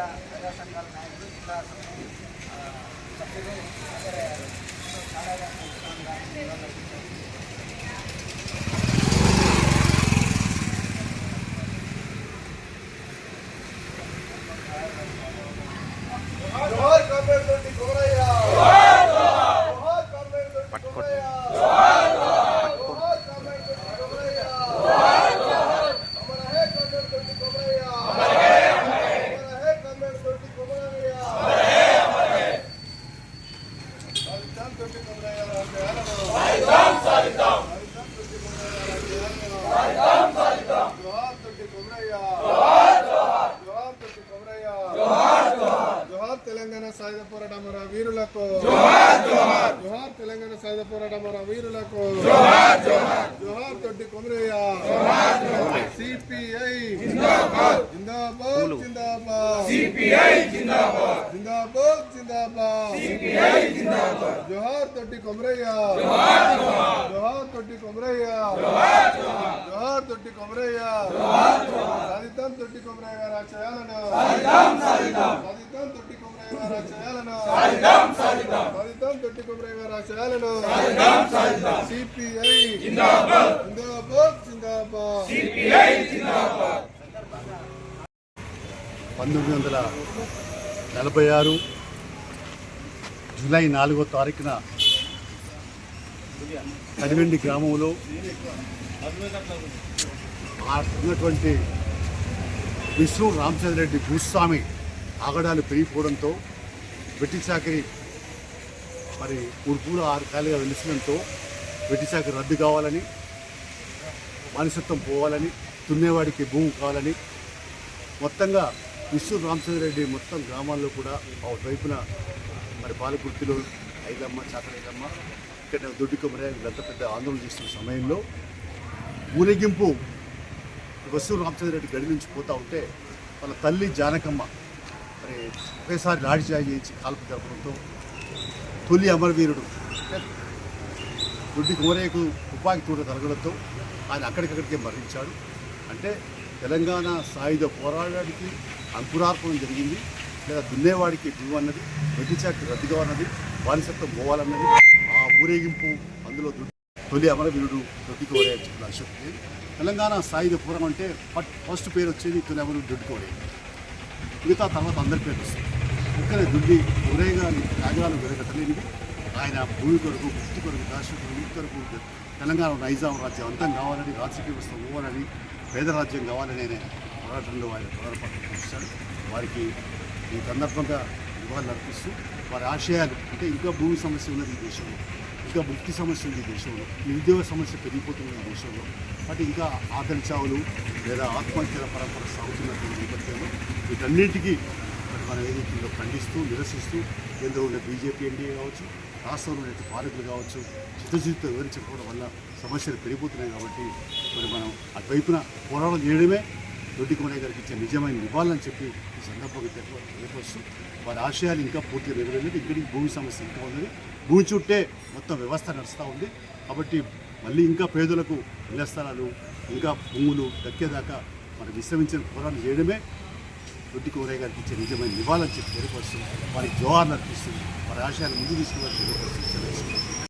అదేవిధంగా ప్రజా సంఘాల నాయకులు జిల్లా సమితి సభ్యులు హాజరయ్యారు సో చాలా వెంకటస్వామి గారిని నివాళులర్పించారు. జోహార్ కామ్రేడ్ తోటి కోరయ్య జోహార్ కామ్రేడ్ తోటి కోరయ్య జోహార్ కామ్రేడ్ తోటి కోరయ్య అమర హే కామ్రేడ్ తోటి కోరయ్య అమర హే కామ్రేడ్ తోటి కోరయ్య సాధిద్దాం తోటి కోరయ్య రాజయాలను సాధిద్దాం సాధిద్దాం తోటి కోరయ్య రాజయాలను జోహార్ తోటి కోరయ్య జోహార్ జోహార్ తోటి కోరయ్య జోహార్ తెలంగాణ సాయుధ పోరాట మన వీరులకు జోహార్ జోహార్ జోహార్ తెలంగాణ సాయుధ పోరాట మన వీరులకు జోహార్ జోహార్ జోహార్ తొట్టి కొమరయ్య జోహార్ జోహార్ సిపిఐ జిందాబాద్ జిందాబాద్ జిందాబాద్ సిపిఐ జిందాబాద్ జిందాబాద్ జిందాబాద్ సిపిఐ జిందాబాద్ జోహార్ తొట్టి కొమరయ్య జోహార్ జోహార్ జోహార్ తొట్టి కొమరయ్య జోహార్ జోహార్ జోహార్ తొట్టి కొమరయ్య జోహార్ జోహార్ సాధిద్దాం తొట్టి కొమరయ్య గారి ఆశయాలను సాధిద్దాం తొట్టి కొమరయ్య గారి ఆశయాలను సాధిద్దాం సాధిద్దాం సాధిద్దాం తొట్టి కొమరయ్య గారి ఆశయాలను సాధిద్దాం సాధిద్దాం సిపిఐ జిందాబాద్. జిందాబాద్ జిందాబాద్. సిపిఐ పంతొమ్మిది వందల నలభై ఆరు జూలై నాలుగో తారీఖున కడివెండి గ్రామంలో ఆ ఉన్నటువంటి విష్ణు రామచంద్రరెడ్డి భూస్వామి ఆగడాలు పెరిగిపోవడంతో వెట్టి చాకరీ మరి మూడు ఆరు కాలుగా వెలిసినంతో వెట్టి చాకరీ రద్దు కావాలని మనిషత్వం పోవాలని దున్నేవాడికి భూమి కావాలని మొత్తంగా విష్ణు రామచంద్రరెడ్డి మొత్తం గ్రామాల్లో కూడా ఆ వైపున మరి బాలకుర్తిలో ఐదమ్మ చాకరైదమ్మ ఇక్కడ దొడ్డి కొమరే పెద్ద ఆందోళన చేస్తున్న సమయంలో ఊరేగింపు వస్తు రామచంద్రరెడ్డి గడి నుంచి పోతూ ఉంటే వాళ్ళ తల్లి జానకమ్మ మరి ఒకేసారి లాఠీ చార్జ్ చేయించి కాల్పు జరపడంతో తొలి అమరవీరుడు దొడ్డి కుమరేకు తుపాకి తూట తరగడంతో ఆయన అక్కడికక్కడికే మరణించాడు. అంటే తెలంగాణ సాయుధ పోరాటానికి అంకురార్పణం జరిగింది. లేదా దున్నేవాడికి భూమి అన్నది వెట్టిచాకి రద్దుగా ఉన్నది బానిసత్వం పోవాలన్నది ఆ ఊరేగింపు అందులో తొలి అమరవీరుడు దొడ్డి కోరే అని చెప్పిన తెలంగాణ సాయుధ పూరం అంటే ఫస్ట్ పేరు వచ్చేది తొలి అమరవీరుడు దొడ్డి కోరే మిగతా తర్వాత అందరి పేరు వస్తుంది ఇక్కడ దుడ్డి ఉదయ గారి త్యాగాలు వెలగట్టలేనివి ఆయన భూమి కొరకు గుర్తు కొరకు దాశకు ముక్తి కొరకు తెలంగాణ నైజాం రాజ్యం అంతం కావాలని రాజకీయ వ్యవస్థ ఓవరని పేద రాజ్యం కావాలని ఆయన పోరాటంలో ఆయన పోరాటం చూశాడు వారికి ఈ సందర్భంగా నివాళులు అర్పిస్తూ వారి ఆశయాలు అంటే ఇంకా భూమి సమస్య ఉన్నది ఈ దేశంలో ఇంకా ముక్తి సమస్య ఉంది ఈ దేశంలో నిరుద్యోగ సమస్య పెరిగిపోతుంది ఈ దేశంలో అంటే ఇంకా ఆకలి చావులు లేదా ఆత్మహత్యల పరంపర సాగుతున్నటువంటి నేపథ్యంలో వీటన్నింటికీ మరి మన వేదికల్లో ఖండిస్తూ నిరసిస్తూ కేంద్రంలో ఉండే బీజేపీ ఎన్డీఏ కావచ్చు రాష్ట్రంలో ఉన్న పాలకులు కావచ్చు చిత్తశుద్ధితో వివరించకపోవడం వల్ల సమస్యలు పెరిగిపోతున్నాయి కాబట్టి మరి మనం అటువైపున పోరాటం చేయడమే దొడ్డి కుమరయ్య గారికి ఇచ్చే నిజమైన నివాళులని చెప్పి ఈ సందర్భంగా తెలియపరుస్తూ వారి ఆశయాలు ఇంకా పూర్తిగా నెరవేరలేదు ఇక్కడికి భూమి సమస్య ఇంకా ఉన్నది. భూమి చుట్టే మొత్తం వ్యవస్థ నడుస్తూ ఉంది. కాబట్టి మళ్ళీ ఇంకా పేదలకు ఇళ్ళ స్థలాలు ఇంకా భూములు దక్కేదాకా మనం విశ్రమించిన పోరాటం చేయడమే దొడ్డి కోరయ్య గారికి ఇచ్చే నిజమైన నివాళులని చెప్పి తెలియపరుస్తుంది వారి జోహార్లు అర్పిస్తుంది వారి ఆశయాన్ని ముందు తీసుకుని తెలియపరుస్తుంది